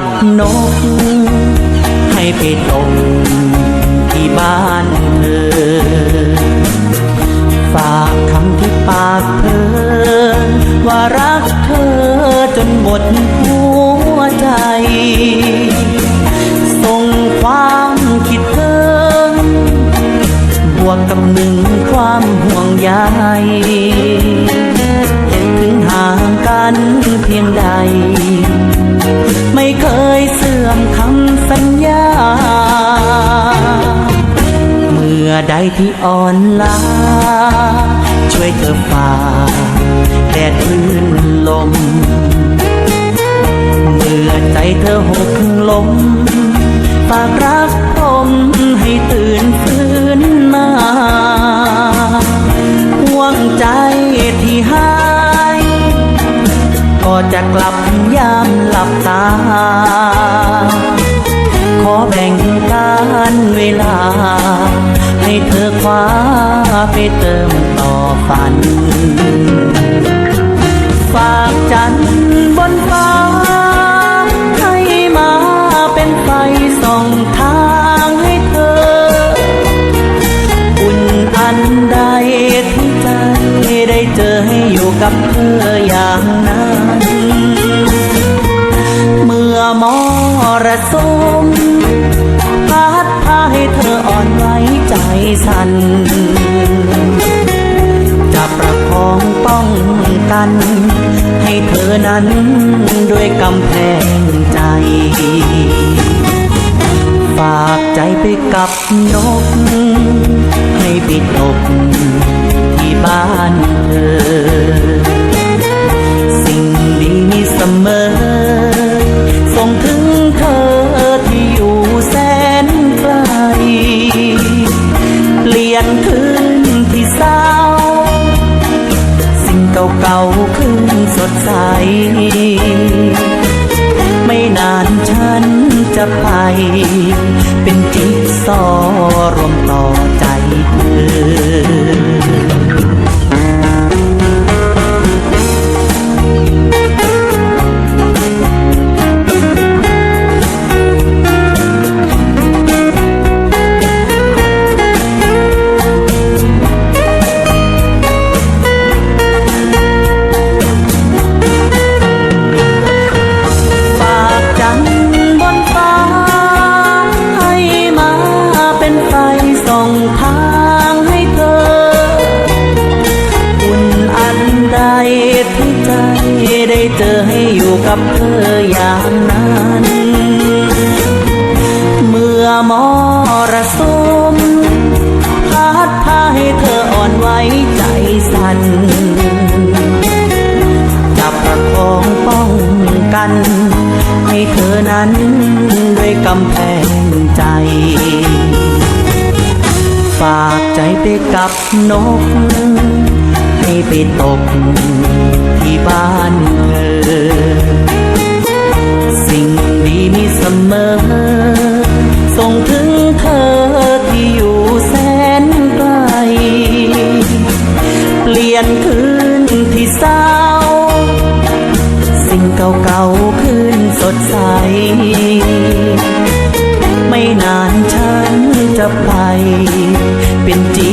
กับนก ให้ไปตรงที่บ้านเธอฝากคำที่ปากเธอ ว่ารักเธอจนหมดหัวใจ ส่งความคิดถึงบวกกับหนึ่งความห่วงใยถึงห่างกันเพียงใด ไม่เคยเสื่อมคำสัญญา เมื่อใดที่อ่อนล้า ช่วยเธอฝ่าแดดคลื่นลม เมื่อใจเธอหกลมฝากรัก ขอแบ่งการเวลา ให้เธอคว้าไปเติมต่อฝัน ฝากจันบนฟ้า ให้มาเป็นไฟส่องทางให้เธอ อุ่นอันใดที่ใจได้เจอให้อยู่กับเธอ รสุมพัดพาให้เธออ่อนไหวใจสั่นจะประคองป้องกัน ให้เธอนั้นด้วยกำแพงใจ ฝากใจไปกับนก ให้ไปตกที่บ้านเธอ ไม่นานฉันจะไป เป็นจิ๊กซอรวมต่อใจเธอ ให้อยู่กับเธออย่างนั้น เมื่อมรสุมพัดพาให้เธออ่อนไหวใจสั่นจับประคองป้องกัน ให้เธอนั้นด้วยกำแพงใจฝากใจไปกับนก ให้ไปตกที่บ้านเธอ สิ่งดีมีเสมอ ส่งถึงเธอที่อยู่แสนไกล เปลี่ยนคืนที่เศร้า สิ่งเก่าๆคืนสดใส ไม่นานฉันจะไป เป็นจิ